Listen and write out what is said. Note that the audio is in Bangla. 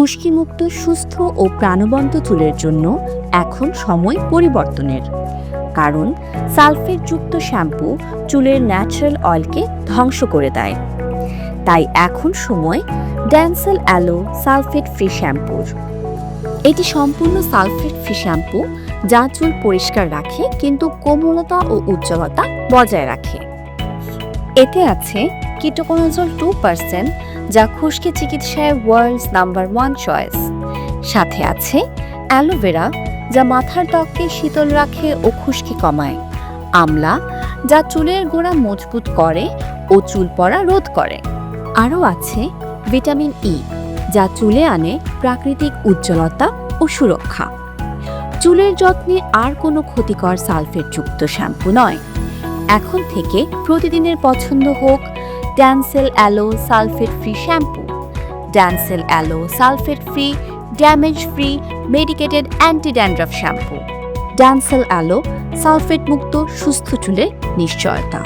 খুশকিমুক্ত, সুস্থ ও প্রাণবন্ত চুলের জন্য এখন সময় পরিবর্তনের। কারণ সালফেটযুক্ত শ্যাম্পু চুলের ন্যাচারাল অয়েলকে ধ্বংস করে দেয়। তাই এখন সময় ড্যান্সেল অ্যালো সালফেট ফ্রি শ্যাম্পুর। এটি সম্পূর্ণ সালফেট ফ্রি শ্যাম্পু যা চুল পরিষ্কার রাখে কিন্তু কোমলতা ও উজ্জ্বলতা বজায় রাখে। এতে আছে কিটোকোনাজল টু পার্সেন্ট যা খুশকি চিকিৎসায় ওয়ার্ল্ডস নাম্বার ওয়ান চয়েস। সাথে আছে অ্যালোভেরা, যা মাথার ত্বককে শীতল রাখে ও খুশকি কমায়। আমলা, যা চুলের গোড়া মজবুত করে ও চুল পড়া রোধ করে। আরও আছে ভিটামিন ই, যা চুলে আনে প্রাকৃতিক উজ্জ্বলতা ও সুরক্ষা। চুলের যত্নে আর কোনো ক্ষতিকর সালফেটযুক্ত শ্যাম্পু নয়। এখন থেকে প্রতিদিনের পছন্দ হোক Dancel aloe sulphate free shampoo Dancel aloe sulphate free damage free medicated anti dandruff shampoo Dancel aloe sulphate মুক্ত সুস্থ চুলের নিশ্চয়তা